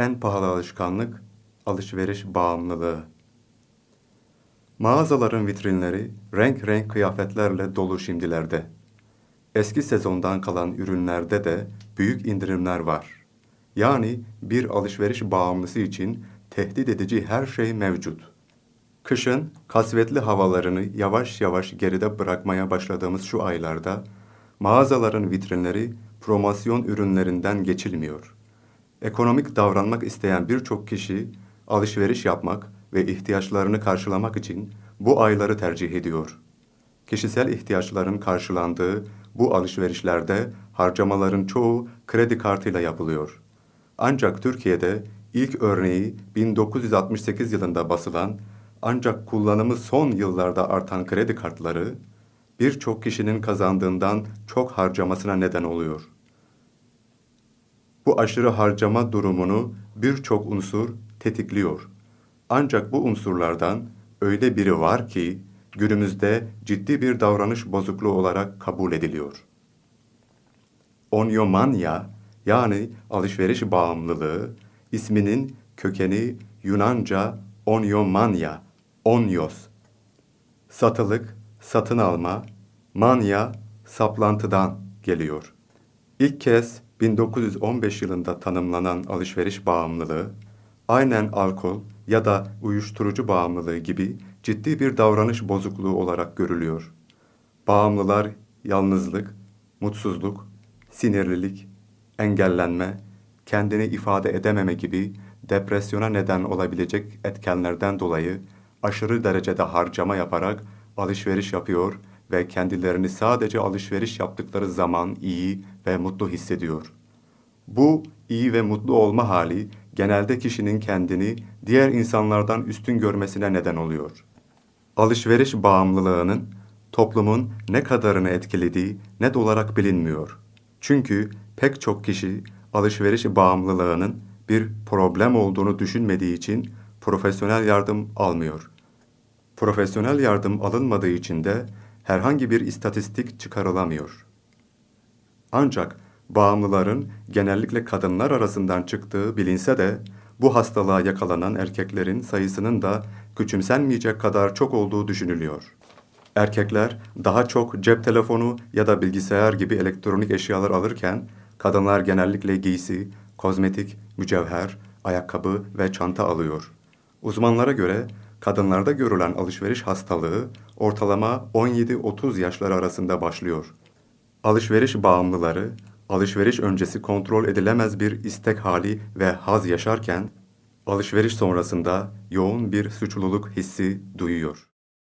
En pahalı alışkanlık alışveriş bağımlılığı. Mağazaların vitrinleri renk renk kıyafetlerle dolu şimdilerde. Eski sezondan kalan ürünlerde de büyük indirimler var. Yani bir alışveriş bağımlısı için tehdit edici her şey mevcut. Kışın kasvetli havalarını yavaş yavaş geride bırakmaya başladığımız şu aylarda mağazaların vitrinleri promosyon ürünlerinden geçilmiyor. Ekonomik davranmak isteyen birçok kişi alışveriş yapmak ve ihtiyaçlarını karşılamak için bu ayları tercih ediyor. Kişisel ihtiyaçların karşılandığı bu alışverişlerde harcamaların çoğu kredi kartıyla yapılıyor. Ancak Türkiye'de ilk örneği 1968 yılında basılan ancak kullanımı son yıllarda artan kredi kartları birçok kişinin kazandığından çok harcamasına neden oluyor. Bu aşırı harcama durumunu birçok unsur tetikliyor. Ancak bu unsurlardan öyle biri var ki günümüzde ciddi bir davranış bozukluğu olarak kabul ediliyor. Onyomanya yani alışveriş bağımlılığı isminin kökeni Yunanca onyomania, onyos. Satılık, satın alma, manya, saplantıdan geliyor. İlk kez 1915 yılında tanımlanan alışveriş bağımlılığı, aynen alkol ya da uyuşturucu bağımlılığı gibi ciddi bir davranış bozukluğu olarak görülüyor. Bağımlılar yalnızlık, mutsuzluk, sinirlilik, engellenme, kendini ifade edememe gibi depresyona neden olabilecek etkenlerden dolayı aşırı derecede harcama yaparak alışveriş yapıyor ve kendilerini sadece alışveriş yaptıkları zaman iyi ve mutlu hissediyor. Bu iyi ve mutlu olma hali genelde kişinin kendini diğer insanlardan üstün görmesine neden oluyor. Alışveriş bağımlılığının toplumun ne kadarını etkilediği net olarak bilinmiyor. Çünkü pek çok kişi alışveriş bağımlılığının bir problem olduğunu düşünmediği için profesyonel yardım almıyor. Profesyonel yardım alınmadığı için de herhangi bir istatistik çıkarılamıyor. Ancak bağımlıların genellikle kadınlar arasından çıktığı bilinse de bu hastalığa yakalanan erkeklerin sayısının da küçümsenmeyecek kadar çok olduğu düşünülüyor. Erkekler daha çok cep telefonu ya da bilgisayar gibi elektronik eşyalar alırken kadınlar genellikle giysi, kozmetik, mücevher, ayakkabı ve çanta alıyor. Uzmanlara göre kadınlarda görülen alışveriş hastalığı ortalama 17-30 yaşları arasında başlıyor. Alışveriş bağımlıları alışveriş öncesi kontrol edilemez bir istek hali ve haz yaşarken alışveriş sonrasında yoğun bir suçluluk hissi duyuyor.